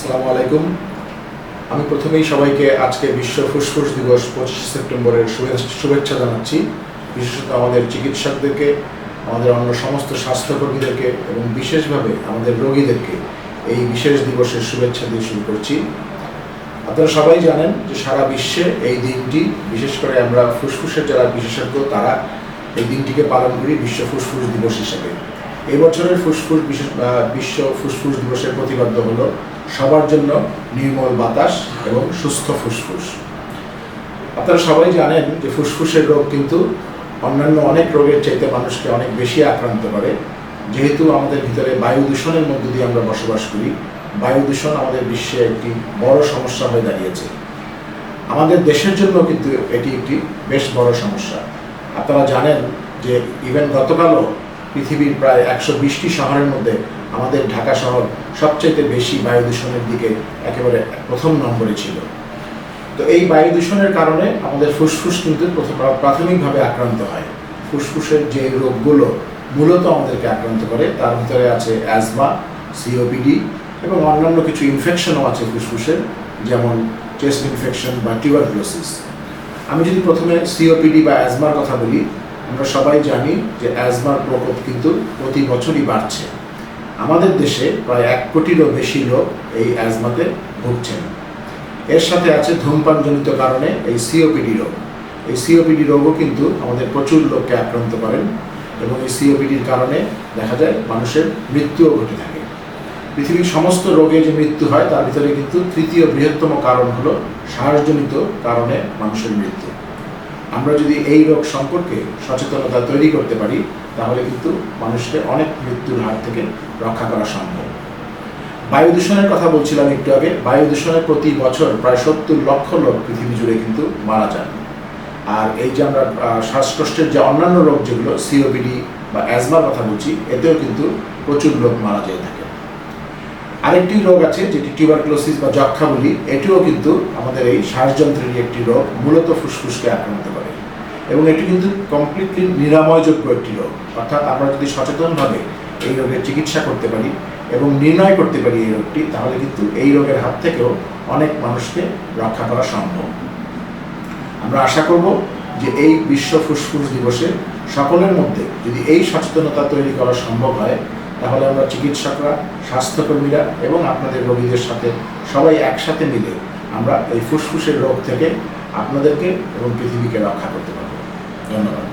আসসালামু আলাইকুম। আমি প্রথমেই সবাইকে আজকে বিশ্ব ফুসফুস দিবস পঁচিশে সেপ্টেম্বরের শুভে- শুভেচ্ছা জানাচ্ছি। বিশেষত আমাদের চিকিৎসকদেরকে, আমাদের অন্য সমস্ত স্বাস্থ্যকর্মীদেরকে এবং বিশেষভাবে আমাদের রোগীদেরকে এই বিশেষ দিবসের শুভেচ্ছা দিয়ে শুরু করছি। আপনারা সবাই জানেন যে সারা বিশ্বে এই দিনটি, বিশেষ করে আমরা ফুসফুসের যারা বিশেষজ্ঞ, তারা এই দিনটিকে পালন করি বিশ্ব ফুসফুস দিবস হিসেবে। এই বছরের ফুসফুস বিশেষ বিশ্ব ফুসফুস দিবসের প্রতিপাদ্য হলো সবার জন্য নির্মল বাতাস এবং সুস্থ ফুসফুস। আপনারা সবাই জানেন যে ফুসফুসের রোগ কিন্তু অন্যান্য অনেক রোগের চাইতে মানুষকে অনেক বেশি আক্রান্ত করে। যেহেতু আমাদের ভিতরে বায়ু দূষণের মধ্য দিয়ে আমরা বসবাস করি, বায়ু দূষণ আমাদের বিশ্বে একটি বড় সমস্যা হয়ে দাঁড়িয়েছে। আমাদের দেশের জন্য কিন্তু এটি একটি বেশ বড় সমস্যা। আপনারা জানেন যে ইভেন গতকালও পৃথিবীর প্রায় একশো বিশটি শহরের মধ্যে আমাদের ঢাকা শহর সবচেয়ে বেশি বায়ু দূষণের দিকে একেবারে প্রথম নম্বরে ছিল। তো এই বায়ু দূষণের কারণে আমাদের ফুসফুস কিন্তু প্রথম প্রাথমিকভাবে আক্রান্ত হয়। ফুসফুসের যে রোগগুলো মূলত আমাদেরকে আক্রান্ত করে, তার ভিতরে আছে অ্যাজমা সিওপিডি এবং অন্যান্য কিছু ইনফেকশনও আছে ফুসফুসের, যেমন চেস্ট ইনফেকশন বা টিউবারকুলোসিস আমি যদি প্রথমে সিওপিডি বা অ্যাজমার কথা বলি আমরা সবাই জানি যে অ্যাজমার প্রকোপ কিন্তু প্রতি বছরই বাড়ছে। আমাদের দেশে প্রায় এক কোটিরও বেশি লোক এই অ্যাজমাতে ভুগছেন। এর সাথে আছে ধূমপানজনিত কারণে এই সিওপিডি রোগ। এই সিওপিডি রোগও কিন্তু আমাদের প্রচুর লোককে আক্রান্ত করেন এবং এই সিওপিডির কারণে দেখা যায় মানুষের মৃত্যুও ঘটে থাকে। পৃথিবীর সমস্ত রোগে যে মৃত্যু হয়, তার ভিতরে কিন্তু তৃতীয় বৃহত্তম কারণ হলো শ্বাসজনিত কারণে মানুষের মৃত্যু। আমরা যদি এই রোগ সম্পর্কে সচেতনতা তৈরি করতে পারি, তাহলে কিন্তু মানুষকে অনেক মৃত্যুর হাত থেকে রক্ষা করা সম্ভব। বায়ু দূষণের কথা বলছিলাম একটু আগে। বায়ু দূষণের প্রতি বছর প্রায় সত্তর লক্ষ লোক পৃথিবী জুড়ে কিন্তু মারা যান। আর এই যে আমরা শ্বাসকষ্টের যে অন্যান্য রোগ যেগুলো, সিওপিডি বা অ্যাজমার কথা বলছি, এতেও কিন্তু প্রচুর লোক মারা যেয়ে থাকে। আরেকটি রোগ আছে যেটি টিউবারক্লোসিস বা যক্ষা বলি এটিও কিন্তু আমাদের এই শ্বাসযন্ত্রেরই একটি রোগ, মূলত ফুসফুসকে আক্রান্ত করে। এবং এটি কিন্তু কমপ্লিটলি নিরাময়যোগ্য একটি রোগ। অর্থাৎ আমরা যদি সচেতনভাবে এই রোগের চিকিৎসা করতে পারি এবং নির্ণয় করতে পারি এই রোগটি, তাহলে কিন্তু এই রোগের হাত থেকেও অনেক মানুষকে রক্ষা করা সম্ভব। আমরা আশা করব যে এই বিশ্ব ফুসফুস দিবসে সকলের মধ্যে যদি এই সচেতনতা তৈরি করা সম্ভব হয় তাহলে আমরা চিকিৎসকরা, স্বাস্থ্যকর্মীরা এবং আপনাদের রোগীদের সাথে সবাই একসাথে মিলে আমরা এই ফুসফুসের রোগ থেকে আপনাদেরকে এবং পৃথিবীকে রক্ষা করতে পারব। ধন্যবাদ।